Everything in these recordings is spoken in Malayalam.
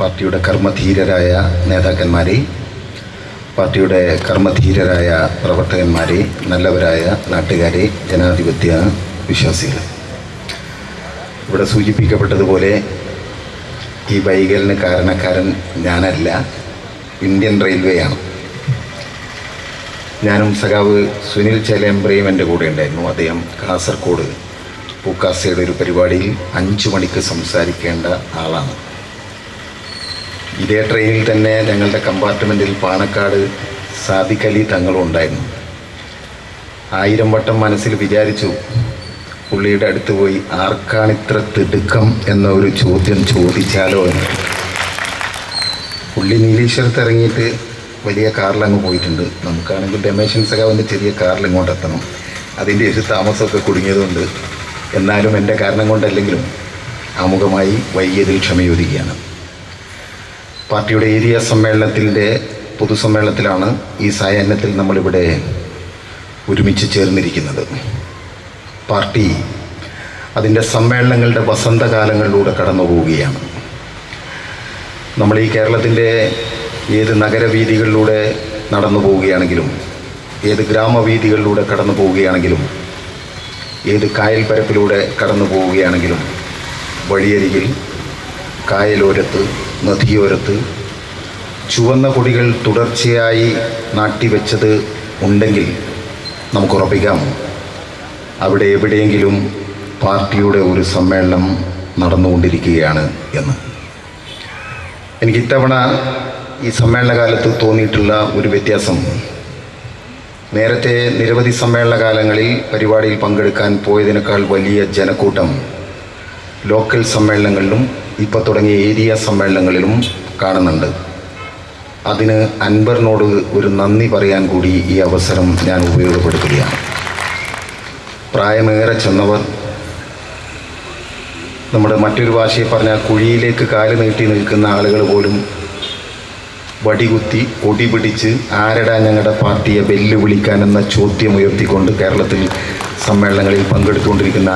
പാർട്ടിയുടെ കർമ്മധീരരായ നേതാക്കന്മാരെ പാർട്ടിയുടെ കർമ്മധീരരായ പ്രവർത്തകന്മാരെ നല്ലവരായ നാട്ടുകാരെ ജനാധിപത്യ വിശ്വാസികൾ ഇവിടെ സൂചിപ്പിക്കപ്പെട്ടതുപോലെ ഈ വൈകലിന് കാരണക്കാരൻ ഞാനല്ല ഇന്ത്യൻ റെയിൽവേയാണ്. ഞാനും സഖാവ് സുനിൽ ചേലേമ്പ്രയും എന്റെ കൂടെ ഉണ്ടായിരുന്നു. അദ്ദേഹം കാസർഗോഡ് പൂക്കാസയുടെ ഒരു പരിപാടിയിൽ അഞ്ചു മണിക്ക് സംസാരിക്കേണ്ട ആളാണ്. ഇതേ ട്രെയിനിൽ തന്നെ ഞങ്ങളുടെ കമ്പാർട്ട്മെന്റിൽ പാണക്കാട് സാദിഖലി തങ്ങളും ഉണ്ടായിരുന്നു. ആയിരം വട്ടം മനസ്സിൽ വിചാരിച്ചു പുള്ളിയുടെ അടുത്ത് പോയി ആർക്കാണിത്ര തിടുക്കം എന്ന ഒരു ചോദ്യം ചോദിച്ചാലോ എന്ന്. പുള്ളി നീലീശ്വരത്ത് ഇറങ്ങിയിട്ട് വലിയ കാറിൽ അങ്ങ് പോയിട്ടുണ്ട്. നമുക്കാണെങ്കിൽ രമേശൻ സഖാവിന്റെ ചെറിയ കാറിൽ ഇങ്ങോട്ട് എത്തണം. അതിന്റെ ഒരു താമസമൊക്കെ കുടുങ്ങിയതുകൊണ്ട്. എന്നാലും എന്റെ കാരണം കൊണ്ടല്ലെങ്കിലും ആമുഖമായി വൈകിയതിൽ ക്ഷമയോദിക്കുകയാണ് പാർട്ടിയുടെ ഏരിയ സമ്മേളനത്തിന്റെ പൊതുസമ്മേളനത്തിലാണ് ഈ സായാഹ്നത്തിൽ നമ്മളിവിടെ ഒരുമിച്ച് ചേർന്നിരിക്കുന്നത്. പാർട്ടി അതിന്റെ സമ്മേളനങ്ങളുടെ വസന്തകാലങ്ങളിലൂടെ കടന്നു പോവുകയാണ് നമ്മൾ ഈ കേരളത്തിന്റെ ഏത് നഗരവീതികളിലൂടെ നടന്നു പോവുകയാണെങ്കിലും ഏത് ഗ്രാമവീതികളിലൂടെ കടന്നു പോവുകയാണെങ്കിലും ഏത് കായൽപ്പരപ്പിലൂടെ കടന്നു പോവുകയാണെങ്കിലും വഴിയരികിൽ കായലോരത്ത് നദിയോരത്ത് ചുവന്ന കൊടികൾ തുടർച്ചയായി നാട്ടിവെച്ചത് ഉണ്ടെങ്കിൽ നമുക്ക് ഉറപ്പിക്കാം അവിടെ എവിടെയെങ്കിലും പാർട്ടിയുടെ ഒരു സമ്മേളനം നടന്നുകൊണ്ടിരിക്കുകയാണ് എന്ന്. എനിക്ക് ഇത്തവണ ഈ സമ്മേളനകാലത്ത് തോന്നിയിട്ടുള്ള ഒരു വ്യത്യാസം. നേരത്തെ നിരവധി സമ്മേളനകാലങ്ങളിൽ പരിപാടിയിൽ പങ്കെടുക്കാൻ പോയതിനേക്കാൾ വലിയ ജനക്കൂട്ടം ലോക്കൽ സമ്മേളനങ്ങളിലും ഇപ്പോൾ തുടങ്ങിയ ഏരിയ സമ്മേളനങ്ങളിലും കാണുന്നുണ്ട്. അതിന് അൻബറിനോട് ഒരു നന്ദി പറയാൻ കൂടി ഈ അവസരം ഞാൻ ഉപയോഗപ്പെടുത്തുകയാണ്. പ്രായമേറെ ചെന്നവർ നമ്മുടെ മറ്റൊരു ഭാഷയെ പറഞ്ഞാൽ കുഴിയിലേക്ക് കാൽ നീട്ടി നിൽക്കുന്ന ആളുകൾ പോലും വടികുത്തി കൊടി പിടിച്ച് ആരടാ ഞങ്ങളുടെ പാർട്ടിയെ വെല്ലുവിളിക്കാനെന്ന ചോദ്യം ഉയർത്തിക്കൊണ്ട് കേരളത്തിൽ സമ്മേളനങ്ങളിൽ പങ്കെടുത്തുകൊണ്ടിരിക്കുന്ന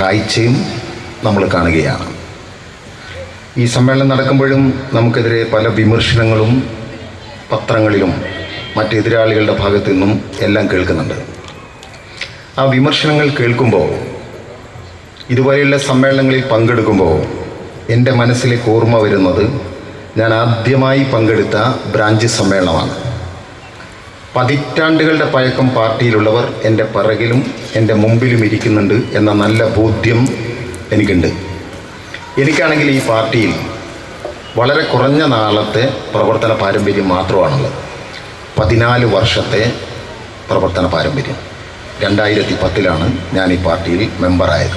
കാഴ്ചയും നമ്മൾ കാണുകയാണ്. ഈ സമ്മേളനം നടക്കുമ്പോഴും നമുക്കെതിരെ പല വിമർശനങ്ങളും പത്രങ്ങളിലും മറ്റെതിരാളികളുടെ ഭാഗത്തു നിന്നും എല്ലാം കേൾക്കുന്നുണ്ട്. ആ വിമർശനങ്ങൾ കേൾക്കുമ്പോൾ ഇതുപോലെയുള്ള സമ്മേളനങ്ങളിൽ പങ്കെടുക്കുമ്പോൾ എന്റെ മനസ്സിലേക്ക് ഓർമ്മ വരുന്നത് ഞാൻ ആദ്യമായി പങ്കെടുത്ത ബ്രാഞ്ച് സമ്മേളനമാണ്. പതിറ്റാണ്ടുകളുടെ പഴക്കം പാർട്ടിയിലുള്ളവർ എന്റെ പിറകിലും എന്റെ മുമ്പിലും ഇരിക്കുന്നുണ്ട് എന്ന നല്ല ബോധ്യം എനിക്കുണ്ട്. എനിക്കാണെങ്കിൽ ഈ പാർട്ടിയിൽ വളരെ കുറഞ്ഞ നാളത്തെ പ്രവർത്തന പാരമ്പര്യം മാത്രമാണുള്ളത്. പതിനാല് വർഷത്തെ പ്രവർത്തന പാരമ്പര്യം. രണ്ടായിരത്തി പത്തിലാണ് ഞാൻ ഈ പാർട്ടിയിൽ മെമ്പറായത്.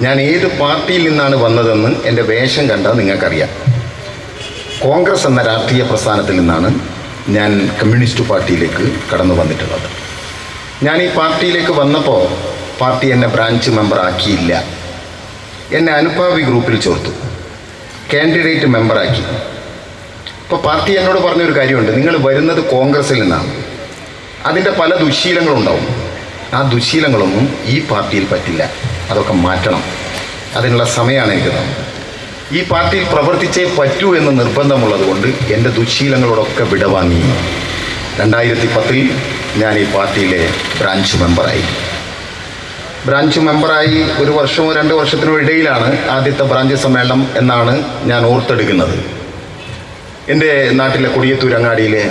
ഞാൻ ഏത് പാർട്ടിയിൽ നിന്നാണ് വന്നതെന്ന് എന്റെ വേഷം കണ്ടാൽ നിങ്ങൾക്കറിയാം. കോൺഗ്രസ് എന്ന രാഷ്ട്രീയ പ്രസ്ഥാനത്തിൽ നിന്നാണ് ഞാൻ കമ്മ്യൂണിസ്റ്റ് പാർട്ടിയിലേക്ക് കടന്നു വന്നിട്ടുള്ളത്. ഞാൻ ഈ പാർട്ടിയിലേക്ക് വന്നപ്പോൾ പാർട്ടി എന്നെ ബ്രാഞ്ച് മെമ്പർ ആക്കിയില്ല എന്നെ അനുഭാവി ഗ്രൂപ്പിൽ ചേർത്തു. കാൻഡിഡേറ്റ് മെമ്പറാക്കി ഇപ്പോൾ പാർട്ടി എന്നോട് പറഞ്ഞൊരു കാര്യമുണ്ട്. നിങ്ങൾ വരുന്നത് കോൺഗ്രസിൽ നിന്നാണ്. അതിന്റെ പല ദുശീലങ്ങളുണ്ടാവും. ആ ദുശീലങ്ങളൊന്നും ഈ പാർട്ടിയിൽ പറ്റില്ല. അതൊക്കെ മാറ്റണം. അതിനുള്ള സമയമാണ് എനിക്ക് തന്നത്. ഈ പാർട്ടിയിൽ പ്രവർത്തിച്ചേ പറ്റൂ എന്ന് നിർബന്ധമുള്ളതുകൊണ്ട് എന്റെ ദുശീലങ്ങളോടൊക്കെ വിടവാങ്ങി. രണ്ടായിരത്തി പത്തിൽ ഞാൻ ഈ പാർട്ടിയിലെ ബ്രാഞ്ച് മെമ്പറായി ബ്രാഞ്ച് മെമ്പറായി ഒരു വർഷമോ രണ്ട് വർഷത്തിനോ ഇടയിലാണ് ആദ്യത്തെ ബ്രാഞ്ച് സമ്മേളനം എന്നാണ് ഞാൻ ഓർത്തെടുക്കുന്നത്. എന്റെ നാട്ടിലെ കൊടിയത്തൂർ അങ്ങാടിയിലെ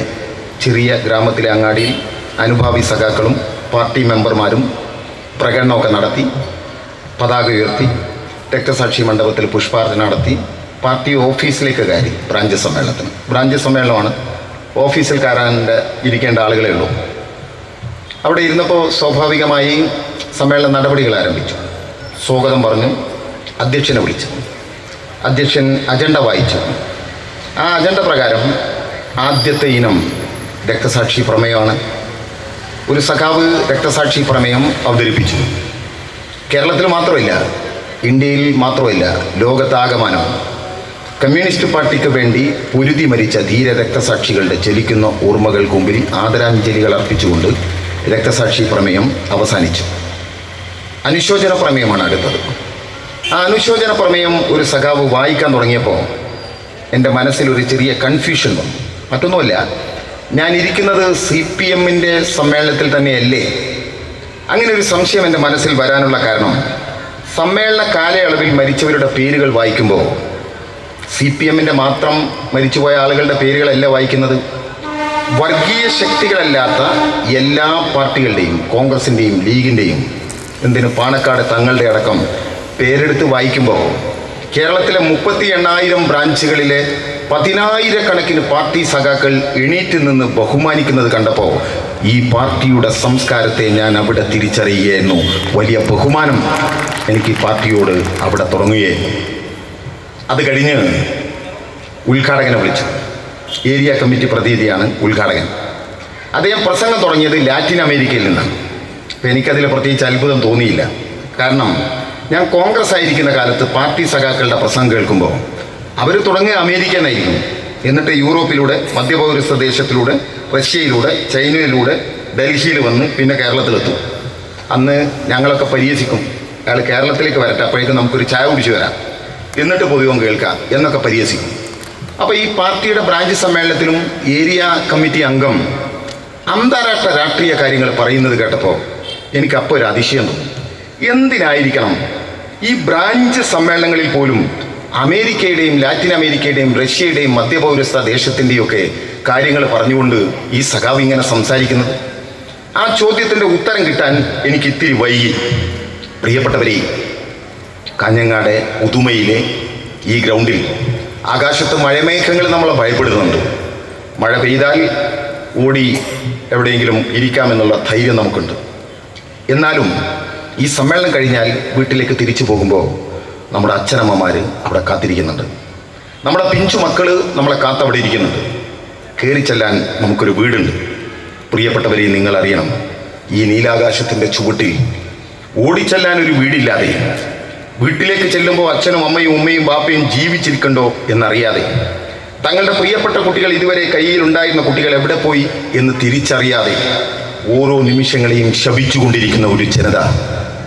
ചെറിയ ഗ്രാമത്തിലെ അങ്ങാടിയിൽ അനുഭാവി സഖാക്കളും പാർട്ടി മെമ്പർമാരും പ്രകടനമൊക്കെ നടത്തി പതാക ഉയർത്തി രക്തസാക്ഷി മണ്ഡപത്തിൽ പുഷ്പാർച്ചന നടത്തി പാർട്ടി ഓഫീസിലേക്ക് കയറി ബ്രാഞ്ച് സമ്മേളനത്തിന്. ബ്രാഞ്ച് സമ്മേളനമാണ് ഓഫീസിൽ കയറാന്റെ ഇരിക്കേണ്ട ആളുകളേ ഉള്ളൂ. അവിടെ ഇരുന്നപ്പോൾ സ്വാഭാവികമായി സമ്മേളന നടപടികൾ ആരംഭിച്ചു. സ്വാഗതം പറഞ്ഞു അധ്യക്ഷനെ വിളിച്ചു. അധ്യക്ഷൻ അജണ്ട വായിച്ചു. ആ അജണ്ട പ്രകാരം ആദ്യത്തെ ഇനം രക്തസാക്ഷി പ്രമേയമാണ്. ഒരു സഖാവ് രക്തസാക്ഷി പ്രമേയം അവതരിപ്പിച്ചു. കേരളത്തിൽ മാത്രമല്ല ഇന്ത്യയിൽ മാത്രമല്ല ലോകത്താകമാനം കമ്മ്യൂണിസ്റ്റ് പാർട്ടിക്ക് വേണ്ടി പൊരുതി മരിച്ച ധീര രക്തസാക്ഷികളുടെ ചലിക്കുന്ന ഓർമ്മകൾക്ക് മുമ്പിൽ ആദരാഞ്ജലികൾ അർപ്പിച്ചുകൊണ്ട് രക്തസാക്ഷി പ്രമേയം അവസാനിച്ചു. അനുശോചന പ്രമേയമാണ് അടുത്തത് ആ അനുശോചന പ്രമേയം ഒരു സഖാവ് വായിക്കാൻ തുടങ്ങിയപ്പോൾ എന്റെ മനസ്സിൽ ഒരു ചെറിയ കൺഫ്യൂഷൻ വന്നു. മറ്റൊന്നുമല്ല ഞാൻ ഇരിക്കുന്നത് സി പി എമ്മിന്റെ സമ്മേളനത്തിൽ തന്നെയല്ലേ? അങ്ങനെ ഒരു സംശയം എന്റെ മനസ്സിൽ വരാനുള്ള കാരണം സമ്മേളന കാലയളവിൽ മരിച്ചവരുടെ പേരുകൾ വായിക്കുമ്പോൾ സി പി എമ്മിന്റെ മാത്രം മരിച്ചുപോയ ആളുകളുടെ പേരുകളല്ല വായിക്കുന്നത്. വർഗീയ ശക്തികളല്ലാത്ത എല്ലാ പാർട്ടികളുടെയും കോൺഗ്രസിന്റെയും ലീഗിന്റെയും എന്തിനു പാണക്കാട് തങ്ങളുടെ അടക്കം പേരെടുത്ത് വായിക്കുമ്പോൾ കേരളത്തിലെ മുപ്പത്തി എണ്ണായിരം ബ്രാഞ്ചുകളിലെ പതിനായിരക്കണക്കിന് പാർട്ടി സഖാക്കൾ എണീറ്റ് നിന്ന് ബഹുമാനിക്കുന്നത് കണ്ടപ്പോൾ ഈ പാർട്ടിയുടെ സംസ്കാരത്തെ ഞാൻ അവിടെ തിരിച്ചറിയുകയായിരുന്നു. വലിയ ബഹുമാനം എനിക്ക് ഈ പാർട്ടിയോട് അവിടെ തുടങ്ങുകയായിരുന്നു. അത് കഴിഞ്ഞ് ഉദ്ഘാടകനെ വിളിച്ചു. ഏരിയ കമ്മിറ്റി പ്രതിനിധിയാണ് ഉദ്ഘാടകൻ. അദ്ദേഹം പ്രസംഗം തുടങ്ങിയത് ലാറ്റിൻ അമേരിക്കയിൽ നിന്നാണ്. എനിക്കതിൽ പ്രത്യേകിച്ച് അത്ഭുതം തോന്നിയില്ല. കാരണം ഞാൻ കോൺഗ്രസ് ആയിരിക്കുന്ന കാലത്ത് പാർട്ടി സഖാക്കളുടെ പ്രസംഗം കേൾക്കുമ്പോൾ അവർ തുടങ്ങിയ അമേരിക്കനായിരുന്നു. എന്നിട്ട് യൂറോപ്പിലൂടെ മധ്യപൗരസ്ത ദേശത്തിലൂടെ റഷ്യയിലൂടെ ചൈനയിലൂടെ ഡൽഹിയിൽ വന്ന് പിന്നെ കേരളത്തിലെത്തും. അന്ന് ഞങ്ങളൊക്കെ പരിഹസിക്കും. അയാൾ കേരളത്തിലേക്ക് വരട്ടെ അപ്പോഴേക്കും നമുക്കൊരു ചായ കുടിച്ചു വരാം. എന്നിട്ട് പൊതുവം കേൾക്കാം എന്നൊക്കെ പരിഹസിക്കും. അപ്പോൾ ഈ പാർട്ടിയുടെ ബ്രാഞ്ച് സമ്മേളനത്തിലും ഏരിയ കമ്മിറ്റി അംഗം അന്താരാഷ്ട്ര രാഷ്ട്രീയ കാര്യങ്ങൾ പറയുന്നത് കേട്ടപ്പോൾ എനിക്ക് അപ്പോൾ ഒരു അതിശയം തോന്നി. എന്തിനായിരിക്കണം ഈ ബ്രാഞ്ച് സമ്മേളനങ്ങളിൽ പോലും അമേരിക്കയുടെയും ലാറ്റിൻ അമേരിക്കയുടെയും റഷ്യയുടെയും മധ്യപൗരസ്ത ദേശത്തിന്റെയും ഒക്കെ കാര്യങ്ങൾ പറഞ്ഞുകൊണ്ട് ഈ സഖാവ് ഇങ്ങനെ സംസാരിക്കുന്നത്? ആ ചോദ്യത്തിന്റെ ഉത്തരം കിട്ടാൻ എനിക്ക് ഇത്തിരി വൈകി. പ്രിയപ്പെട്ടവരെ കാഞ്ഞങ്ങാട് ഉദുമയിലെ ഈ ഗ്രൗണ്ടിൽ ആകാശത്ത് മഴമേഘങ്ങൾ നമ്മൾ ഭയപ്പെടുന്നുണ്ട് മഴ പെയ്താൽ ഓടി എവിടെയെങ്കിലും ഇരിക്കാമെന്നുള്ള ധൈര്യം നമുക്കുണ്ട്. എന്നാലും ഈ സമ്മേളനം കഴിഞ്ഞാൽ വീട്ടിലേക്ക് തിരിച്ചു പോകുമ്പോൾ നമ്മുടെ അച്ഛനമ്മമാർ അവിടെ കാത്തിരിക്കുന്നുണ്ട്. നമ്മുടെ പിഞ്ചു മക്കൾ നമ്മളെ കാത്തവിടെ ഇരിക്കുന്നുണ്ട്. കയറി ചെല്ലാൻ നമുക്കൊരു വീടുണ്ട്. പ്രിയപ്പെട്ടവരെ നിങ്ങൾ അറിയണം ഈ നീലാകാശത്തിന്റെ ചുവട്ടിൽ ഓടിച്ചെല്ലാൻ ഒരു വീടില്ലാതെ വീട്ടിലേക്ക് ചെല്ലുമ്പോൾ അച്ഛനും അമ്മയും ഉമ്മയും ബാപ്പയും ജീവിച്ചിരിക്കണ്ടോ എന്നറിയാതെ തങ്ങളുടെ പ്രിയപ്പെട്ട കുട്ടികൾ ഇതുവരെ കയ്യിലുണ്ടായിരുന്ന കുട്ടികൾ എവിടെ പോയി എന്ന് തിരിച്ചറിയാതെ ഓരോ നിമിഷങ്ങളെയും ശപിച്ചുകൊണ്ടിരിക്കുന്ന ഒരു ജനത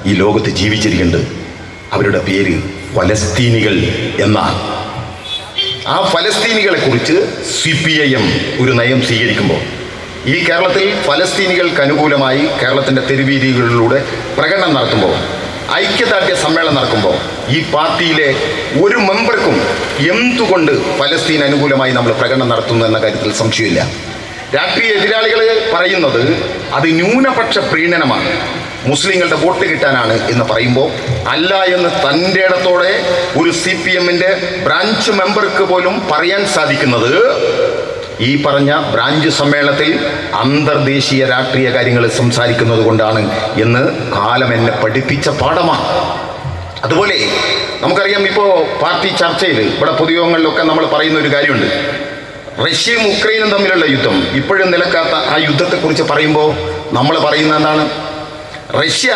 ഈ ലോകത്ത് ജീവിച്ചിരിക്കുന്നുണ്ട്. അവരുടെ പേര് ഫലസ്തീനികൾ എന്നാണ്. ആ ഫലസ്തീനികളെ കുറിച്ച് സി പി ഐ എം ഒരു നയം സ്വീകരിക്കുമ്പോൾ ഈ കേരളത്തിൽ ഫലസ്തീനികൾക്ക് അനുകൂലമായി കേരളത്തിന്റെ തെരുവീതികളിലൂടെ പ്രകടനം നടത്തുമ്പോൾ ഐക്യദാർഢ്യ സമ്മേളനം നടക്കുമ്പോൾ ഈ പാർട്ടിയിലെ ഒരു മെമ്പർക്കും എന്തുകൊണ്ട് ഫലസ്തീൻ അനുകൂലമായി നമ്മൾ പ്രകടനം നടത്തുന്നു എന്ന കാര്യത്തിൽ സംശയമില്ല. രാഷ്ട്രീയ എതിരാളികൾ പറയുന്നത് അത് ന്യൂനപക്ഷ പ്രീണനമാണ്. മുസ്ലിങ്ങളുടെ വോട്ട് കിട്ടാനാണ് എന്ന് പറയുമ്പോൾ അല്ല എന്ന് തന്റെ ഇടത്തോടെ ഒരു സി പി എമ്മിന്റെ ബ്രാഞ്ച് മെമ്പർക്ക് പോലും പറയാൻ സാധിക്കുന്നത് ഈ പറഞ്ഞ ബ്രാഞ്ച് സമ്മേളനത്തിൽ അന്തർദേശീയ രാഷ്ട്രീയ കാര്യങ്ങൾ സംസാരിക്കുന്നത് കൊണ്ടാണ് എന്ന് കാലം എന്നെ പഠിപ്പിച്ച പാഠമാണ്. അതുപോലെ നമുക്കറിയാം ഇപ്പോൾ പാർട്ടി ചർച്ചയിൽ ഇവിടെ പൊതുയോഗങ്ങളിലൊക്കെ നമ്മൾ പറയുന്ന ഒരു കാര്യമുണ്ട്. റഷ്യയും ഉക്രൈനും തമ്മിലുള്ള യുദ്ധം. ഇപ്പോഴും നിലക്കാത്ത ആ യുദ്ധത്തെക്കുറിച്ച് പറയുമ്പോൾ നമ്മൾ പറയുന്ന എന്താണ്? റഷ്യ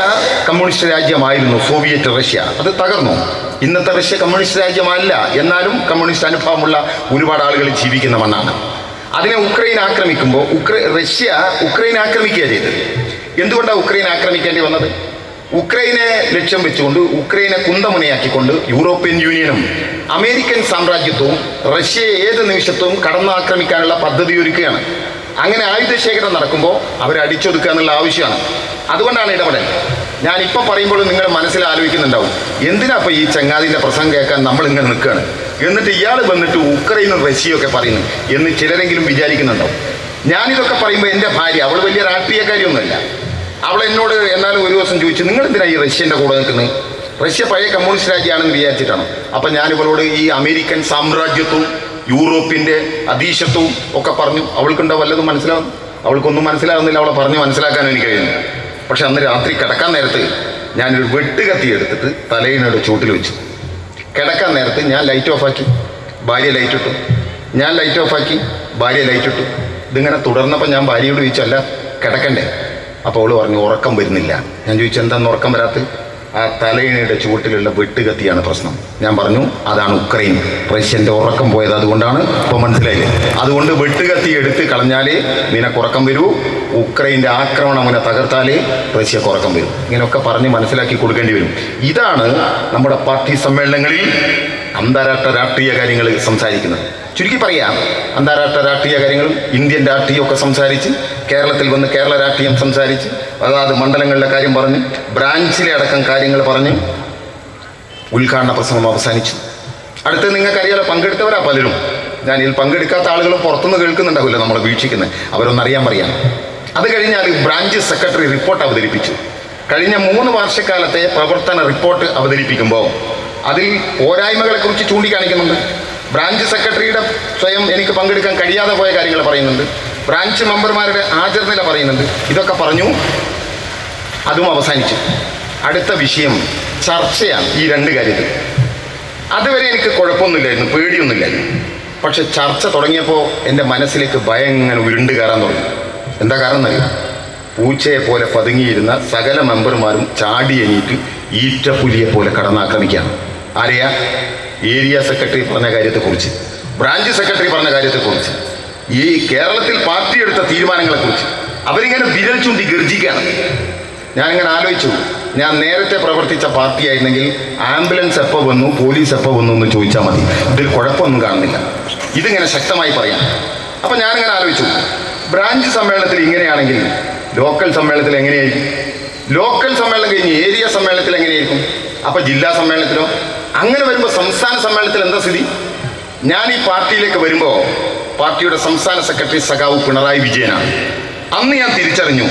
കമ്മ്യൂണിസ്റ്റ് രാജ്യമായിരുന്നു സോവിയറ്റ് റഷ്യ. അത് തകർന്നു. ഇന്നത്തെ റഷ്യ കമ്മ്യൂണിസ്റ്റ് രാജ്യമല്ല. എന്നാലും കമ്മ്യൂണിസ്റ്റ് അനുഭവമുള്ള ഒരുപാട് ആളുകൾ ജീവിക്കുന്ന മണ്ണാണ്. അതിനെ ഉക്രൈൻ ആക്രമിക്കുമ്പോൾ ഉക്രൈ റഷ്യ ഉക്രൈൻ ആക്രമിക്കുക ചെയ്തത്. എന്തുകൊണ്ടാണ് ഉക്രൈൻ ആക്രമിക്കേണ്ടി വന്നത്? ഉക്രൈനെ ലക്ഷ്യം വെച്ചുകൊണ്ട് ഉക്രൈനെ കുന്തമുനയാക്കിക്കൊണ്ട് യൂറോപ്യൻ യൂണിയനും അമേരിക്കൻ സാമ്രാജ്യത്വവും റഷ്യയെ ഏത് നിമിഷത്വവും കടന്നാക്രമിക്കാനുള്ള പദ്ധതി ഒരുക്കുകയാണ് അങ്ങനെ ആയുധശേഖരം നടക്കുമ്പോൾ അവരെ അടിച്ചൊതുക്കുക എന്നുള്ള ആവശ്യമാണ്. അതുകൊണ്ടാണ് ഇടപെടൽ. ഞാൻ ഇപ്പം പറയുമ്പോൾ നിങ്ങൾ മനസ്സിൽ ആലോചിക്കുന്നുണ്ടാവും എന്തിനാ ഇപ്പോൾ ഈ ചങ്ങാതിന്റെ പ്രസംഗം കേൾക്കാൻ നമ്മൾ ഇങ്ങനെ നിൽക്കുകയാണ്? എന്നിട്ട് ഇയാൾ വന്നിട്ട് ഉക്രൈനും റഷ്യയൊക്കെ പറയുന്നു എന്ന് ചിലരെങ്കിലും വിചാരിക്കുന്നുണ്ടാവും. ഞാനിതൊക്കെ പറയുമ്പോൾ എന്റെ ഭാര്യ അവൾ വലിയ രാഷ്ട്രീയക്കാരിയൊന്നുമല്ല. അവൾ എന്നോട് എന്നാലും ഒരു ദിവസം ചോദിച്ചു നിങ്ങൾ എന്തിനാ ഈ റഷ്യന്റെ കൂടെ നിൽക്കുന്നത് റഷ്യ പഴയ കമ്മ്യൂണിസ്റ്റ് രാജ്യമാണെന്ന് വിചാരിച്ചിട്ടാണ്. അപ്പം ഞാൻ ഇവളോട് ഈ അമേരിക്കൻ സാമ്രാജ്യത്വവും യൂറോപ്പിന്റെ അധീശത്വവും ഒക്കെ പറഞ്ഞു. അവൾക്കുണ്ടോ വല്ലതും മനസ്സിലാവും അവൾക്കൊന്നും മനസ്സിലാകുന്നില്ല അവളെ പറഞ്ഞ് മനസ്സിലാക്കാനും എനിക്ക് കഴിയുന്നു. പക്ഷെ അന്ന് രാത്രി കിടക്കാൻ നേരത്ത് ഞാനൊരു വെട്ടുകത്തി എടുത്തിട്ട് തലയിനോട് ചൂട്ടിൽ വെച്ചു. കിടക്കാൻ നേരത്ത് ഞാൻ ലൈറ്റ് ഓഫാക്കി ഭാര്യ ലൈറ്റ് ഇട്ടു. ഞാൻ ലൈറ്റ് ഓഫാക്കി ഭാര്യ ലൈറ്റ് ഇട്ടു. ഇതിങ്ങനെ തുടർന്നപ്പോൾ ഞാൻ ഭാര്യയോട് ചോദിച്ചല്ല കിടക്കണ്ടേ? അപ്പോൾ അവൾ പറഞ്ഞു ഉറക്കം വരുന്നില്ല. ഞാൻ ചോദിച്ചു എന്താന്ന് ഉറക്കം വരാത്ത? ആ തലയിണയുടെ ചുവട്ടിലുള്ള വെട്ടുകത്തിയാണ് പ്രശ്നം. ഞാൻ പറഞ്ഞു അതാണ് ഉക്രൈൻ. റഷ്യന്റെ ഉറക്കം പോയത് അതുകൊണ്ടാണ്. ഇപ്പോൾ മനസ്സിലായില്ലേ? അതുകൊണ്ട് വെട്ടുകത്തി എടുത്ത് കളഞ്ഞാലേ നിനക്ക് ഉറക്കം വരൂ ഉക്രൈന്റെ ആക്രമണം അങ്ങനെ തകർത്താലേ റഷ്യക്ക് ഉറക്കം വരും. ഇങ്ങനെയൊക്കെ പറഞ്ഞ് മനസ്സിലാക്കി കൊടുക്കേണ്ടി വരും. ഇതാണ് നമ്മുടെ പാർട്ടി സമ്മേളനങ്ങളിൽ അന്താരാഷ്ട്ര രാഷ്ട്രീയ കാര്യങ്ങൾ സംസാരിക്കുന്നത്. ചുരുക്കി പറയാം അന്താരാഷ്ട്ര രാഷ്ട്രീയ കാര്യങ്ങളും ഇന്ത്യൻ രാഷ്ട്രീയമൊക്കെ സംസാരിച്ച് കേരളത്തിൽ വന്ന് കേരള രാഷ്ട്രീയം സംസാരിച്ച് അതാത് മണ്ഡലങ്ങളിലെ കാര്യം പറഞ്ഞ് ബ്രാഞ്ചിലെ അടക്കം കാര്യങ്ങൾ പറഞ്ഞ് ഉദ്ഘാടന പ്രസംഗം അവസാനിച്ചു. അടുത്ത് നിങ്ങൾക്കറിയാലോ പങ്കെടുത്തവരാ പലരും. ഞാൻ ഇതിൽ പങ്കെടുക്കാത്ത ആളുകൾ പുറത്തുനിന്ന് കേൾക്കുന്നുണ്ടാവില്ല നമ്മൾ വീക്ഷിക്കുന്നത് അവരൊന്നറിയാൻ പറയാം. അത് കഴിഞ്ഞാൽ ബ്രാഞ്ച് സെക്രട്ടറി റിപ്പോർട്ട് അവതരിപ്പിച്ചു. കഴിഞ്ഞ മൂന്ന് വർഷക്കാലത്തെ പ്രവർത്തന റിപ്പോർട്ട് അവതരിപ്പിക്കുമ്പോൾ അതിൽ പോരായ്മകളെ കുറിച്ച് ചൂണ്ടിക്കാണിക്കുന്നുണ്ട്. ബ്രാഞ്ച് സെക്രട്ടറിയുടെ സ്വയം എനിക്ക് പങ്കെടുക്കാൻ കഴിയാതെ പോയ കാര്യങ്ങൾ പറയുന്നുണ്ട്. ബ്രാഞ്ച് മെമ്പർമാരുടെ ആചരണനില പറയുന്നുണ്ട്. ഇതൊക്കെ പറഞ്ഞു. അതും അവസാനിച്ചു. അടുത്ത വിഷയം ചർച്ചയാണ് ഈ രണ്ട് കാര്യത്തിൽ. അതുവരെ എനിക്ക് കുഴപ്പമൊന്നുമില്ലായിരുന്നു പേടിയൊന്നുമില്ലായിരുന്നു. പക്ഷെ ചർച്ച തുടങ്ങിയപ്പോൾ എന്റെ മനസ്സിലേക്ക് ഭയം ഇങ്ങനെ ഉരുണ്ട് കയറാൻ തുടങ്ങി. എന്താ കാരണം എന്നറിയാം? പൂച്ചയെ പോലെ പതുങ്ങിയിരുന്ന സകല മെമ്പർമാരും ചാടി എണീറ്റ് ഈറ്റപ്പുലിയെ പോലെ കടന്നാക്രമിക്കുകയാണ്. ആരെയാ? ഏരിയ സെക്രട്ടറി പറഞ്ഞ കാര്യത്തെക്കുറിച്ച്. ബ്രാഞ്ച് സെക്രട്ടറി പറഞ്ഞ കാര്യത്തെക്കുറിച്ച്. ഈ കേരളത്തിൽ പാർട്ടി എടുത്ത തീരുമാനങ്ങളെക്കുറിച്ച്. അവരിങ്ങനെ വിരൽ ചൂണ്ടി ഗർജിക്കുകയാണ് ഞാനിങ്ങനെ ആലോചിച്ചു. ഞാൻ നേരത്തെ പ്രവർത്തിച്ച പാർട്ടി ആയിരുന്നെങ്കിൽ ആംബുലൻസ് എപ്പോൾ വന്നു പോലീസ് എപ്പോൾ വന്നു എന്ന് ചോദിച്ചാൽ മതി. ഇതിൽ കുഴപ്പമൊന്നും കാണുന്നില്ല. ഇതിങ്ങനെ ശക്തമായി പറയാം. അപ്പം ഞാനിങ്ങനെ ആലോചിച്ചു. ബ്രാഞ്ച് സമ്മേളനത്തിൽ ഇങ്ങനെയാണെങ്കിൽ ലോക്കൽ സമ്മേളനത്തിൽ എങ്ങനെയായിരിക്കും? ലോക്കൽ സമ്മേളനം കഴിഞ്ഞ് ഏരിയ സമ്മേളനത്തിൽ എങ്ങനെയായിരിക്കും? അപ്പം ജില്ലാ സമ്മേളനത്തിലോ? അങ്ങനെ വരുമ്പോൾ സംസ്ഥാന സമ്മേളനത്തിൽ എന്താ സ്ഥിതി? ഞാൻ ഈ പാർട്ടിയിലേക്ക് വരുമ്പോൾ പാർട്ടിയുടെ സംസ്ഥാന സെക്രട്ടറി സഖാവ് പിണറായി വിജയനാണ്. അന്ന് ഞാൻ തിരിച്ചറിഞ്ഞു.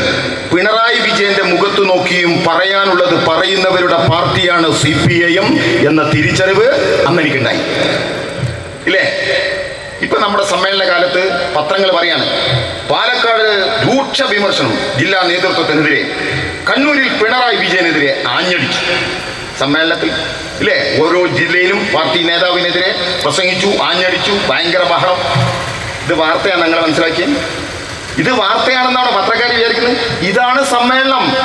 പിണറായി വിജയന്റെ മുഖത്ത് നോക്കിയും പറയാനുള്ളത് പറയുന്നവരുടെ പാർട്ടിയാണ് സി പി ഐ എം എന്ന തിരിച്ചറിവ് അന്ന് എനിക്കുണ്ടായി. ഇല്ലേ? ഇപ്പൊ നമ്മുടെ സമ്മേളന കാലത്ത് പത്രങ്ങൾ പറയാണ് പാലക്കാട് രൂക്ഷ വിമർശനം ജില്ലാ നേതൃത്വത്തിനെതിരെ കണ്ണൂരിൽ പിണറായി വിജയനെതിരെ ആഞ്ഞടിച്ചു. സമ്മേളനത്തിൽ ഇല്ലേ? ഓരോ ജില്ലയിലും പാർട്ടി നേതാവിനെതിരെ പ്രസംഗിച്ചു ആഞ്ഞടിച്ചു ഭയങ്കര ബഹളം. ഇത് വാർത്തയാണ് ഞങ്ങൾ മനസ്സിലാക്കിയത് ഇത് വാർത്തയാണെന്നാണ് പത്രക്കാർ വിചാരിക്കുന്നത്? ഇതാണ് സമ്മേളനം.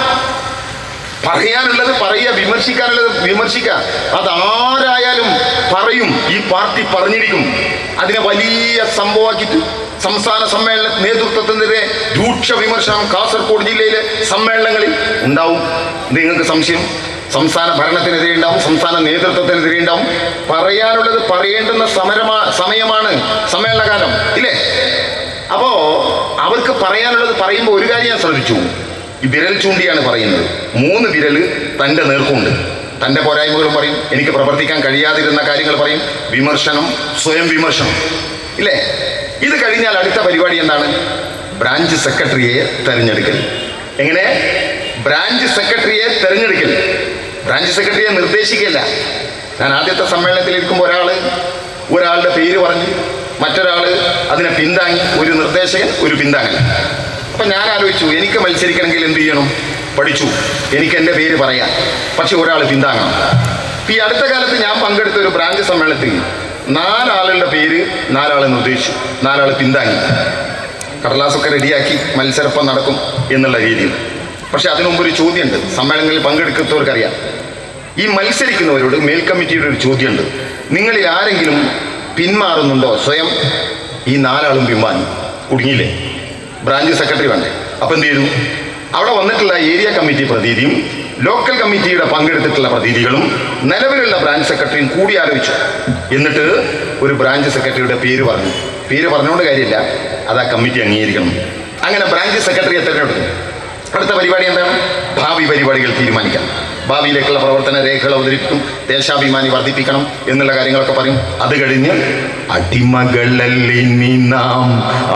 പറയാനുള്ളത് പറയുക വിമർശിക്കാനുള്ളത് വിമർശിക്കുക. അതാരായാലും പറയും ഈ പാർട്ടി പറഞ്ഞിരിക്കും. അതിനെ വലിയ സംഭവമാക്കിയിട്ട് സംസ്ഥാന സമ്മേളന നേതൃത്വത്തിനെതിരെ രൂക്ഷ വിമർശനം കാസർഗോഡ് ജില്ലയിലെ സമ്മേളനങ്ങളിൽ ഉണ്ടാവും. നിങ്ങൾക്ക് സംശയം? സംസ്ഥാന ഭരണത്തിനെതിരെ ഉണ്ടാവും സംസ്ഥാന നേതൃത്വത്തിനെതിരെ ഉണ്ടാവും പറയാനുള്ളത് പറയേണ്ടുന്ന സമരമാ സമയമാണ് സമ്മേളനകാലം ഇല്ലേ? അപ്പോ അവർക്ക് പറയാനുള്ളത് പറയുമ്പോൾ ഒരു കാര്യം ഞാൻ ശ്രദ്ധിച്ചു. വിരൽ ചൂണ്ടിയാണ് പറയുന്നത്. മൂന്ന് വിരൽ തന്റെ നേർക്കുണ്ട്. തന്റെ പോരായ്മകളും പറയും എനിക്ക് പ്രവർത്തിക്കാൻ കഴിയാതിരുന്ന കാര്യങ്ങൾ പറയും. വിമർശനം സ്വയം വിമർശനം ഇല്ലേ? ഇത് കഴിഞ്ഞാൽ അടുത്ത പരിപാടി എന്താണ്? ബ്രാഞ്ച് സെക്രട്ടറിയെ തെരഞ്ഞെടുക്കൽ. എങ്ങനെ? ബ്രാഞ്ച് സെക്രട്ടറിയെ തെരഞ്ഞെടുക്കൽ. ബ്രാഞ്ച് സെക്രട്ടറിയെ നിർദ്ദേശിക്കില്ല ഞാൻ ആദ്യത്തെ സമ്മേളനത്തിൽ ഇരിക്കുമ്പോൾ ഒരാൾ ഒരാളുടെ പേര് പറഞ്ഞ് മറ്റൊരാൾ അതിനെ പിന്താങ്ങി ഒരു നിർദ്ദേശകൻ ഒരു പിന്താങ്ങൽ. അപ്പം ഞാൻ ആലോചിച്ചു എനിക്ക് മത്സരിക്കണമെങ്കിൽ എന്ത് ചെയ്യണം? പഠിച്ചു. എനിക്ക് എന്റെ പേര് പറയാം. പക്ഷെ ഒരാൾ പിന്താങ്ങണം. ഈ അടുത്ത കാലത്ത് ഞാൻ പങ്കെടുത്ത ഒരു ബ്രാഞ്ച് സമ്മേളനത്തിൽ നാലാളുടെ പേര് നാലാൾ നിർദ്ദേശിച്ചു. നാലാൾ പിന്താങ്ങി. കടലാസൊക്കെ റെഡിയാക്കി മത്സരപ്പം നടക്കും എന്നുള്ള രീതിയിൽ. പക്ഷെ അതിനുമുമ്പ് ഒരു ചോദ്യമുണ്ട്. സമ്മേളനങ്ങളിൽ പങ്കെടുക്കുന്നവർക്കറിയാം. ഈ മത്സരിക്കുന്നവരോട് മേൽ കമ്മിറ്റിയുടെ ഒരു ചോദ്യമുണ്ട്. നിങ്ങളിൽ ആരെങ്കിലും പിന്മാറുന്നുണ്ടോ? സ്വയം ഈ നാലാളും പിന്മാറി കുടുങ്ങിയില്ലേ? ബ്രാഞ്ച് സെക്രട്ടറി വേണ്ടേ അപ്പം എന്ത് ചെയ്തു? അവിടെ വന്നിട്ടുള്ള ഏരിയ കമ്മിറ്റി പ്രതിനിധിയും ലോക്കൽ കമ്മിറ്റിയുടെ പങ്കെടുത്തിട്ടുള്ള പ്രതിനിധികളും നിലവിലുള്ള ബ്രാഞ്ച് സെക്രട്ടറിയും കൂടി ആലോചിച്ചു. എന്നിട്ട് ഒരു ബ്രാഞ്ച് സെക്രട്ടറിയുടെ പേര് പറഞ്ഞു. പേര് പറഞ്ഞുകൊണ്ട് കാര്യമില്ല. അത് ആ കമ്മിറ്റി അംഗീകരിക്കണം. അങ്ങനെ ബ്രാഞ്ച് സെക്രട്ടറിയെ തിരഞ്ഞെടുത്തു. അടുത്ത പരിപാടി എന്താണ് ഭാവി പരിപാടികൾ തീരുമാനിക്കാം. ഭാവിയിലേക്കുള്ള പ്രവർത്തന രേഖകൾ അവതരിപ്പിക്കും. ദേശാഭിമാനി വർദ്ധിപ്പിക്കണം എന്നുള്ള കാര്യങ്ങളൊക്കെ പറയും. അത് കഴിഞ്ഞ് അടിമകളല്ലേ നീ?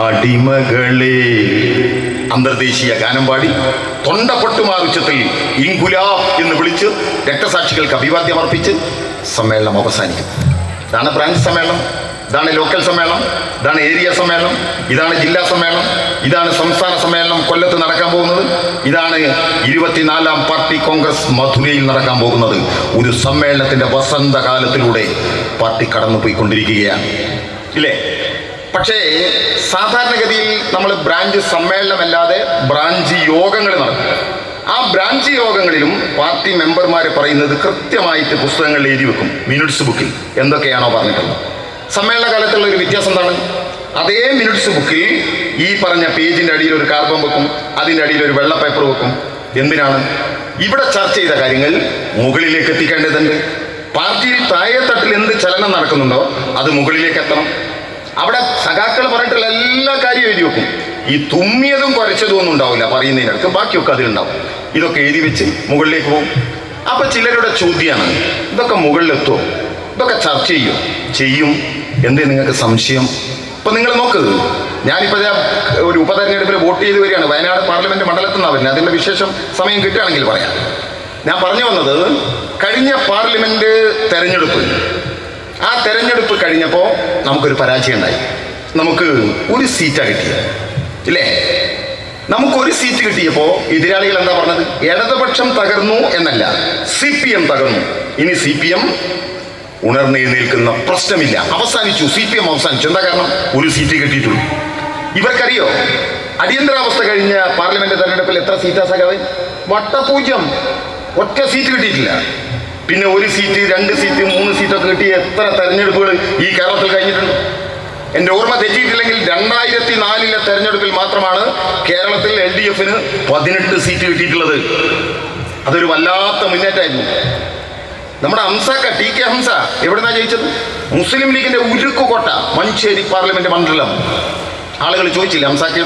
അടിമകളെ. അന്തർദേശീയ ഗാനം പാടി തൊണ്ട പൊട്ടുമാറുച്ചത്തിൽ ഇൻകുലാബ് എന്ന് വിളിച്ച് രക്തസാക്ഷികൾക്ക് അഭിവാദ്യം അർപ്പിച്ച് സമ്മേളനം അവസാനിക്കും. ഇതാണ് ബ്രാഞ്ച് സമ്മേളനം. ഇതാണ് ലോക്കൽ സമ്മേളനം ഇതാണ് ഏരിയ സമ്മേളനം ഇതാണ് ജില്ലാ സമ്മേളനം ഇതാണ് സംസ്ഥാന സമ്മേളനം കൊല്ലത്ത് നടക്കാൻ പോകുന്നത്. ഇതാണ് ഇരുപത്തിനാലാം പാർട്ടി കോൺഗ്രസ് മധുരയിൽ നടക്കാൻ പോകുന്നത്. ഒരു സമ്മേളനത്തിന്റെ വസന്തകാലത്തിലൂടെ പാർട്ടി കടന്നുപോയിക്കൊണ്ടിരിക്കുകയാണ്. ഇല്ലേ? പക്ഷേ സാധാരണഗതിയിൽ നമ്മൾ ബ്രാഞ്ച് സമ്മേളനമല്ലാതെ ബ്രാഞ്ച് യോഗങ്ങൾ നടക്കും ആ ബ്രാഞ്ച് യോഗങ്ങളിലും പാർട്ടി മെമ്പർമാർ പറയുന്നത് കൃത്യമായിട്ട് പുസ്തകങ്ങൾ എഴുതി വെക്കും മിനിറ്റ്സ് ബുക്കിൽ എന്തൊക്കെയാണോ പറഞ്ഞിട്ടുള്ളത്. സമ്മേളന കാലത്തുള്ള ഒരു വ്യത്യാസം എന്താണ്? അതേ മിനിറ്റ്സ് ബുക്കിൽ ഈ പറഞ്ഞ പേജിന്റെ അടിയിൽ ഒരു കാർബൺ വെക്കും അതിന്റെ അടിയിൽ ഒരു വെള്ള പേപ്പർ വെക്കും. എന്തിനാണ്? ഇവിടെ ചർച്ച ചെയ്ത കാര്യങ്ങൾ മുകളിലേക്ക് എത്തിക്കേണ്ടതുണ്ട്. പാർട്ടിയിൽ താഴെത്തട്ടിൽ എന്ത് ചലനം നടക്കുന്നുണ്ടോ അത് മുകളിലേക്ക് എത്തണം. അവിടെ സഖാക്കൾ പറഞ്ഞിട്ടുള്ള എല്ലാ കാര്യവും എഴുതി വെക്കും. ഈ തുമ്മിയതും കുറച്ചതും ഒന്നും ഉണ്ടാവില്ല പറയുന്നതിനടുത്ത് ബാക്കിയൊക്കെ അതിലുണ്ടാവും. ഇതൊക്കെ എഴുതി വെച്ച് മുകളിലേക്ക് പോകും. അപ്പൊ ചിലരുടെ ചോദ്യമാണ് ഇതൊക്കെ മുകളിലെത്തുമോ ഇതൊക്കെ ചർച്ച ചെയ്യും? ചെയ്യും. എന്തേ നിങ്ങൾക്ക് സംശയം? ഇപ്പൊ നിങ്ങൾ നോക്ക്. ഞാനിപ്പോ ഒരു ഉപതെരഞ്ഞെടുപ്പിൽ വോട്ട് ചെയ്ത് വരികയാണ്. വയനാട് പാർലമെന്റ് മണ്ഡലത്തിൽ നിന്നാണ് വരുന്നത് അതിന്റെ വിശേഷം സമയം കിട്ടുകയാണെങ്കിൽ പറയാം. ഞാൻ പറഞ്ഞു വന്നത് കഴിഞ്ഞ പാർലമെന്റ് തെരഞ്ഞെടുപ്പ്. ആ തെരഞ്ഞെടുപ്പ് കഴിഞ്ഞപ്പോൾ നമുക്കൊരു പരാജയം ഉണ്ടായി. നമുക്ക് ഒരു സീറ്റാണ് കിട്ടിയത്. ഇല്ലേ? നമുക്കൊരു സീറ്റ് കിട്ടിയപ്പോൾ എതിരാളികൾ എന്താ പറഞ്ഞത്? ഇടതുപക്ഷം തകർന്നു എന്നല്ല സി പി എം തകർന്നു. ഇനി സി പി എം ഉണർന്നെഴുന്നേൽക്കുന്ന പ്രശ്നമില്ല. അവസാനിച്ചു. സി പി എം അവസാനിച്ചു. എന്താ കാരണം? ഒരു സീറ്റ് കിട്ടിയിട്ടുള്ളൂ ഇവർക്കറിയോ? അടിയന്തരാവസ്ഥ കഴിഞ്ഞ പാർലമെന്റ് തെരഞ്ഞെടുപ്പിൽ എത്ര സീറ്റാ സഖാവ്? വട്ടപൂജ്യം ഒറ്റ സീറ്റ് കിട്ടിയിട്ടില്ല. പിന്നെ ഒരു സീറ്റ് രണ്ട് സീറ്റ് മൂന്ന് സീറ്റൊക്കെ കിട്ടിയ എത്ര തെരഞ്ഞെടുപ്പുകൾ ഈ കേരളത്തിൽ കഴിഞ്ഞിട്ടുണ്ട്? എന്റെ ഓർമ്മ തെറ്റിയിട്ടില്ലെങ്കിൽ രണ്ടായിരത്തി നാലിലെ തെരഞ്ഞെടുപ്പിൽ മാത്രമാണ് കേരളത്തിൽ എൽ ഡി എഫിന് പതിനെട്ട് സീറ്റ് കിട്ടിയിട്ടുള്ളത്. അതൊരു വല്ലാത്ത മുന്നേറ്റമായിരുന്നു. നമ്മുടെ ഹംസക്ക ടി കെ ഹംസ എവിടുന്നാ ജയിച്ചത്? മുസ്ലിം ലീഗിന്റെ ഉരുക്കുകോട്ട മഞ്ചേരി പാർലമെന്റ് മണ്ഡലം. ആളുകൾ ചോദിച്ചില്ല ഹംസാക്ക്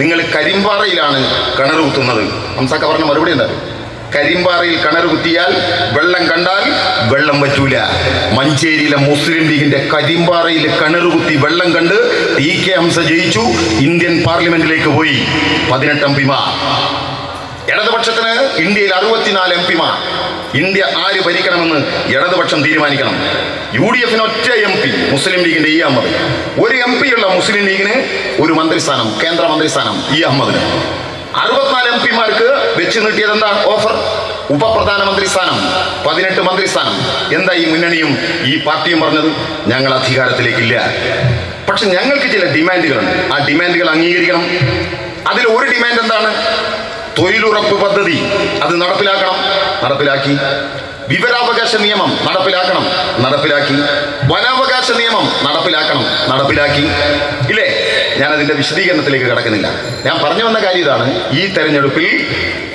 നിങ്ങൾ കരിമ്പാറയിലാണ് കിണർ കുത്തുന്നത്? ഹംസാക്ക പറഞ്ഞ മറുപടി എന്താ? കരിമ്പാറയിൽ കിണർ കുത്തിയാൽ വെള്ളം കണ്ടാൽ വെള്ളം പറ്റൂല മഞ്ചേരിയിലെ മുസ്ലിം ലീഗിന്റെ കരിമ്പാറയിൽ കിണർ കുത്തി വെള്ളം കണ്ട് ടി കെ ഹംസ ജയിച്ചു ഇന്ത്യൻ പാർലമെന്റിലേക്ക് പോയി. പതിനെട്ട് എം പിമാർ. ഇടതുപക്ഷത്തിന് ഇന്ത്യയിൽ അറുപത്തിനാല് എം പിമാർ. ഇന്ത്യ ആര് ഭരിക്കണമെന്ന് ഇടതുപക്ഷം തീരുമാനിക്കണം. യു ഡി എഫിന് ഒറ്റ എം പി മുസ്ലിം ലീഗിന്റെ ഇ അഹമ്മദ്. ഒരു എം പി ഉള്ള മുസ്ലിം ലീഗിന് ഒരു മന്ത്രിസ്ഥാനം കേന്ദ്ര മന്ത്രിസ്ഥാനം ഇ അഹമ്മദിന്. അറുപത്തിനാല് എം പിമാർക്ക് വെച്ച് നീട്ടിയത് എന്താ? ഓഫർ. ഉപപ്രധാനമന്ത്രി സ്ഥാനം പതിനെട്ട് മന്ത്രിസ്ഥാനം. എന്താ ഈ മുന്നണിയും ഈ പാർട്ടിയും പറഞ്ഞത്? ഞങ്ങൾ അധികാരത്തിലേക്കില്ല. പക്ഷെ ഞങ്ങൾക്ക് ചില ഡിമാൻഡുകളുണ്ട്. ആ ഡിമാൻഡുകൾ അംഗീകരിക്കണം. അതിൽ ഒരു ഡിമാൻഡ് എന്താണ്? തൊഴിലുറപ്പ് പദ്ധതി. അത് നടപ്പിലാക്കണം. നടപ്പിലാക്കി. വിവരാവകാശ നിയമം നടപ്പിലാക്കണം. നടപ്പിലാക്കി. വനാവകാശ നിയമം നടപ്പിലാക്കണം. നടപ്പിലാക്കി. ഇല്ലേ? ഞാൻ അതിന്റെ വിശദീകരണത്തിലേക്ക് കടക്കുന്നില്ല. ഞാൻ പറഞ്ഞു വന്ന കാര്യം ഇതാണ്. ഈ തെരഞ്ഞെടുപ്പിൽ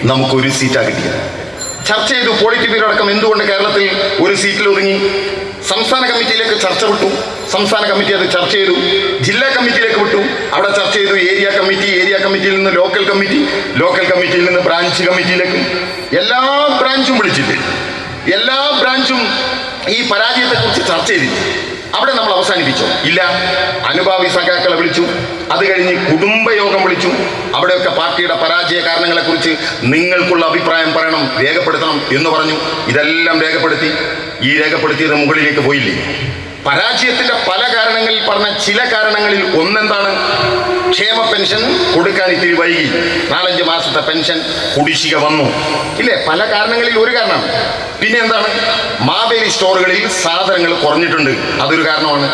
നമുക്കൊരു സീറ്റാ കിട്ടിയത്. ചർച്ച ചെയ്തു പോളിറ്റ് ബ്യൂറോ അടക്കം എന്തുകൊണ്ട് കേരളത്തിൽ ഒരു സീറ്റിൽ ഒതുങ്ങി? സംസ്ഥാന കമ്മിറ്റിയിലേക്ക് ചർച്ച വിട്ടു. സംസ്ഥാന കമ്മിറ്റി അത് ചർച്ച ചെയ്തു. ജില്ലാ കമ്മിറ്റിയിലേക്ക് അവിടെ ചർച്ച ചെയ്തു ഏരിയ കമ്മിറ്റി ഏരിയ കമ്മിറ്റിയിൽ നിന്ന് ലോക്കൽ കമ്മിറ്റി ലോക്കൽ കമ്മിറ്റിയിൽ നിന്ന് ബ്രാഞ്ച് കമ്മിറ്റിയിലേക്ക്. എല്ലാ ബ്രാഞ്ചും വിളിച്ചിട്ട് എല്ലാ ബ്രാഞ്ചും ഈ പരാജയത്തെക്കുറിച്ച് ചർച്ച ചെയ്തിട്ട് അവിടെ നമ്മൾ അവസാനിപ്പിച്ചു. ഇല്ല അനുഭാവി സഖാക്കളെ വിളിച്ചു. അത് കഴിഞ്ഞ് കുടുംബയോഗം വിളിച്ചു. അവിടെയൊക്കെ പാർട്ടിയുടെ പരാജയ കാരണങ്ങളെക്കുറിച്ച് നിങ്ങൾക്കുള്ള അഭിപ്രായം പറയണം രേഖപ്പെടുത്തണം എന്ന് പറഞ്ഞു. ഇതെല്ലാം രേഖപ്പെടുത്തി. ഈ രേഖപ്പെടുത്തിയത് മുകളിലേക്ക് പോയില്ലേ? പരാജയത്തിന്റെ പല കാരണങ്ങളിൽ പറഞ്ഞ ചില കാരണങ്ങളിൽ ഒന്നെന്താണ്? ക്ഷേമ പെൻഷൻ കൊടുക്കാൻ ഇത്തിരി വൈകി. നാലഞ്ച് മാസത്തെ പെൻഷൻ കുടിശ്ശിക വന്നു. ഇല്ലേ? പല കാരണങ്ങളിൽ ഒരു കാരണമാണ്. പിന്നെ എന്താണ്? മാവേലി സ്റ്റോറുകളിൽ സാധനങ്ങൾ കുറഞ്ഞിട്ടുണ്ട്. അതൊരു കാരണമാണ്.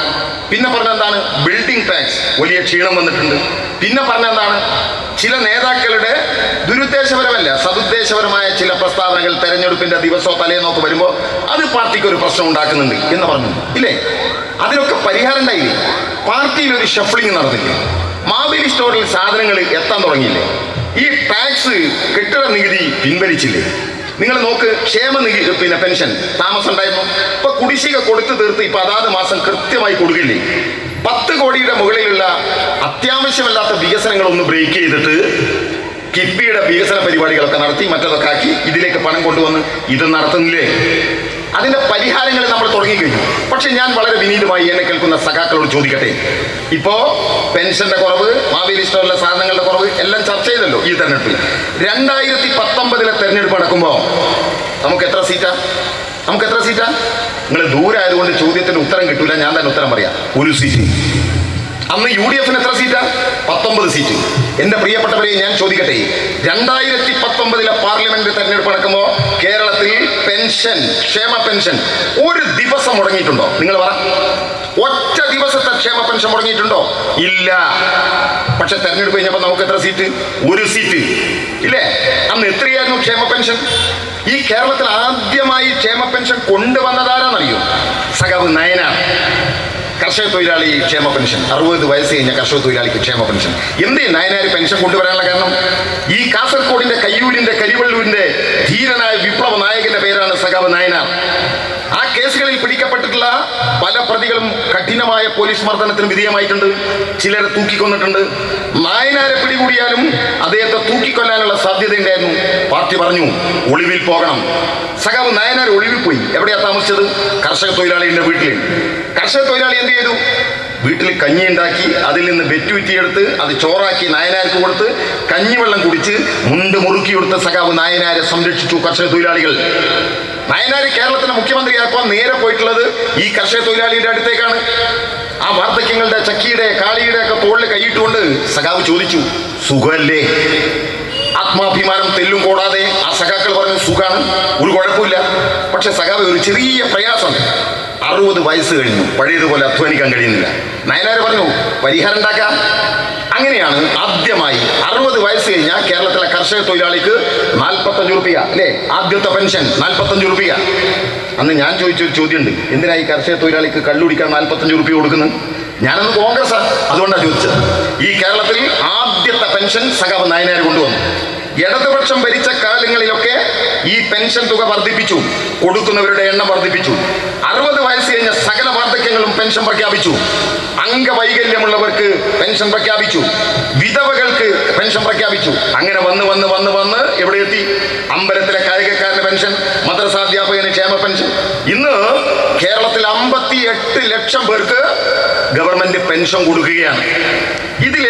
പിന്നെ പറഞ്ഞ എന്താണ്? ബിൽഡിംഗ് ടാക്സ് വലിയ ക്ഷീണം വന്നിട്ടുണ്ട്. പിന്നെ പറഞ്ഞ എന്താണ്? ചില നേതാക്കളുടെ ദുരുദ്ദേശപരമല്ല സതുദ്ദേശപരമായ ചില പ്രസ്താവനകൾ തെരഞ്ഞെടുപ്പിന്റെ ദിവസമോ തലേന്നൊക്കെ വരുമ്പോൾ അത് പാർട്ടിക്ക് ഒരു പ്രശ്നം ഉണ്ടാക്കുന്നുണ്ട് എന്ന് പറഞ്ഞു. ഇല്ലേ? അതിനൊക്കെ പരിഹാരം ഉണ്ടായില്ലേ? പാർട്ടിയിൽ ഒരു ഷഫ്ലിംഗ് നടന്നില്ലേ? മാവേലി സ്റ്റോറിൽ സാധനങ്ങൾ എത്താൻ തുടങ്ങിയില്ലേ? ഈ ടാക്സ് കെട്ടിട നികുതി പിൻവലിച്ചില്ലേ? നിങ്ങൾ നോക്ക് ക്ഷേമ നികുതി പിന്നെ പെൻഷൻ താമസം ഉണ്ടായിരുന്നു. ഇപ്പൊ കുടിശ്ശിക കൊടുത്തു തീർത്ത് ഇപ്പൊ അതാത് മാസം കൃത്യമായി കൊടുക്കില്ലേ? പത്ത് കോടിയുടെ മുകളിലുള്ള അത്യാവശ്യമല്ലാത്ത വികസനങ്ങൾ ഒന്ന് ബ്രേക്ക് ചെയ്തിട്ട് കിഫ്ബിയുടെ വികസന പരിപാടികളൊക്കെ നടത്തി മറ്റതൊക്കെ ആക്കി ഇതിലേക്ക് പണം കൊണ്ടുവന്ന് ഇത് നടത്തുന്നില്ലേ? അതിന്റെ പരിഹാരങ്ങൾ നമ്മൾ തുടങ്ങിക്കഴിഞ്ഞു. പക്ഷെ ഞാൻ വളരെ വിനീതമായി എന്നെ കേൾക്കുന്ന സഖാക്കളോട് ചോദിക്കട്ടെ? ഇപ്പോ പെൻഷന്റെ കുറവ് മാവേലി സ്റ്റോറിലെ സാധനങ്ങളുടെ കുറവ് എല്ലാം ചർച്ച ചെയ്തല്ലോ ഈ തെരഞ്ഞെടുപ്പിൽ. രണ്ടായിരത്തി പത്തൊമ്പതിലെ തെരഞ്ഞെടുപ്പ് നടക്കുമ്പോൾ നമുക്ക് എത്ര സീറ്റാ? നമുക്ക് എത്ര സീറ്റാ? നിങ്ങൾ ദൂരായതുകൊണ്ട് ചോദ്യത്തിന് ഉത്തരം കിട്ടൂല ഞാൻ തന്നെ ഉത്തരം പറയാം. ഒരു സീറ്റ്. അന്ന് യു ഡി എഫിന് എത്ര സീറ്റാ? പത്തൊമ്പത് സീറ്റ്. എന്റെ പ്രിയപ്പെട്ടവരെ ഞാൻ ചോദിക്കട്ടെ. രണ്ടായിരത്തി പത്തൊമ്പതിലെ പാർലമെന്റ് തെരഞ്ഞെടുപ്പ് നടക്കുമ്പോൾ കേരളത്തിൽ പെൻഷൻ ക്ഷേമ പെൻഷൻ ഒരു ദിവസം മുടങ്ങിയിട്ടുണ്ടോ? നിങ്ങൾ പറ. ഒറ്റ ദിവസത്തെ ക്ഷേമ പെൻഷൻ മുടങ്ങിയിട്ടുണ്ടോ? ഇല്ല. പക്ഷെ തെരഞ്ഞെടുപ്പ് കഴിഞ്ഞപ്പോൾ നമുക്ക് എത്ര സീറ്റ്? ഒരു സീറ്റ്. ഇല്ലേ? അന്ന് എത്രയായിരുന്നു ക്ഷേമ പെൻഷൻ? ഈ കേരളത്തിൽ ആദ്യമായി ക്ഷേമ പെൻഷൻ കൊണ്ടുവന്നതാരാന്നറിയോ? സഖാവ് നയനാർ. കർഷക തൊഴിലാളി ക്ഷേമ പെൻഷൻ. അറുപത് വയസ്സ് കഴിഞ്ഞ കർഷക തൊഴിലാളിക്ക് ക്ഷേമ പെൻഷൻ. എന്തേ നായനാർ പെൻഷൻ കൊണ്ടുവരാനുള്ള കാരണം? ഈ കാസർഗോഡിന്റെ കയ്യൂരിന്റെ കരിവള്ളൂരിന്റെ ധീരനായ വിപ്ലവ നായകന്റെ പേരാണ് സഖാവ് നായനാർ. കേസുകളിൽ പിടിക്കപ്പെട്ടിട്ടുള്ള പല പ്രതികളും കഠിനമായ പോലീസ് മർദ്ദനത്തിന് വിധേയമായിട്ടുണ്ട്. ചിലരെ തൂക്കിക്കൊന്നിട്ടുണ്ട്. നായനാരെ പിടികൂടിയാലും അദ്ദേഹത്തെ തൂക്കിക്കൊല്ലാനുള്ള സാധ്യതയുണ്ടായിരുന്നു പാർട്ടി പറഞ്ഞു ഒളിവിൽ പോകണം. സഖാവ് നായനാർ ഒളിവിൽ പോയി. എവിടെയാ താമസിച്ചത്? കർഷക തൊഴിലാളിയുടെ വീട്ടിൽ. കർഷക തൊഴിലാളി എന്ത് ചെയ്തു? വീട്ടിൽ കഞ്ഞി ഉണ്ടാക്കി അതിൽ നിന്ന് വെറ്റുവിറ്റിയെടുത്ത് അത് ചോറാക്കി നായനാർക്ക് കൊടുത്ത് കഞ്ഞിവെള്ളം കുടിച്ച് മുണ്ട് മുറുക്കി കൊടുത്ത സഖാവ് നായനാരെ സംരക്ഷിച്ചു കർഷക തൊഴിലാളികൾ. നായനാർ കേരളത്തിന്റെ മുഖ്യമന്ത്രിയാക്കുവാൻ നേരെ പോയിട്ടുള്ളത് ഈ കർഷക തൊഴിലാളിയുടെ അടുത്തേക്കാണ്. ആ വാർദ്ധക്യങ്ങളുടെ ചക്കിയുടെ കാളിയുടെ ഒക്കെ തോളിൽ കൈയിട്ടുകൊണ്ട് സഖാവ് ചോദിച്ചു സുഖല്ലേ? ആത്മാഭിമാനം തെല്ലും കൂടാതെ ആ സഖാക്കൾ പറഞ്ഞ സുഖാണ് ഒരു കുഴപ്പമില്ല. പക്ഷെ സഖാവ് ഒരു ചെറിയ പ്രയാസം. അറുപത് വയസ്സ് കഴിഞ്ഞു. പഴയതുപോലെ അധ്വാനിക്കാൻ കഴിയുന്നില്ല. നയനാർ പറഞ്ഞു പരിഹാരം ഉണ്ടാക്കാം. അങ്ങനെയാണ് ആദ്യമായി അറുപത് വയസ്സ് കഴിഞ്ഞാൽ കേരളത്തിലെ കർഷക തൊഴിലാളിക്ക് നാൽപ്പത്തഞ്ച് റുപ്യ അല്ലേ? ആദ്യത്തെ പെൻഷൻ നാൽപ്പത്തഞ്ച് റുപ്യ. അന്ന് ഞാൻ ചോദിച്ചൊരു ചോദ്യമുണ്ട്. എന്തിനാ ഈ കർഷക തൊഴിലാളിക്ക് കള്ളുടിക്കാൻ നാൽപ്പത്തഞ്ച് റുപ്യ കൊടുക്കുന്നത് ഞാനന്ന് കോൺഗ്രസ് അതുകൊണ്ടാണ് ചോദിച്ചത്. ഈ കേരളത്തിൽ ആദ്യത്തെ പെൻഷൻ സഖാവ് നായനാർ കൊണ്ടുവന്നു? ഇടതുപക്ഷം ഭരിച്ച കാലങ്ങളിലൊക്കെ ഈ പെൻഷൻ തുക വർദ്ധിപ്പിച്ചു. കൊടുക്കുന്നവരുടെ എണ്ണം വർദ്ധിപ്പിച്ചു. അറുപത് വയസ്സ് കഴിഞ്ഞ സകല വാർദ്ധക്യങ്ങളും പെൻഷൻ പ്രഖ്യാപിച്ചു. അംഗവൈകല്യമുള്ളവർക്ക് പെൻഷൻ പ്രഖ്യാപിച്ചു. വിധവകൾക്ക് പെൻഷൻ പ്രഖ്യാപിച്ചു. അങ്ങനെ വന്ന് വന്ന് വന്ന് വന്ന് എവിടെ എത്തി? അമ്പലത്തിലെ കായികക്കാരന് പെൻഷൻ മദ്രസാധ്യാപകന് ക്ഷേമ പെൻഷൻ. ഇന്ന് കേരളത്തിൽ അമ്പത്തി ലക്ഷം പേർക്ക് ഗവൺമെന്റ് പെൻഷൻ കൊടുക്കുകയാണ്. ഇതിൽ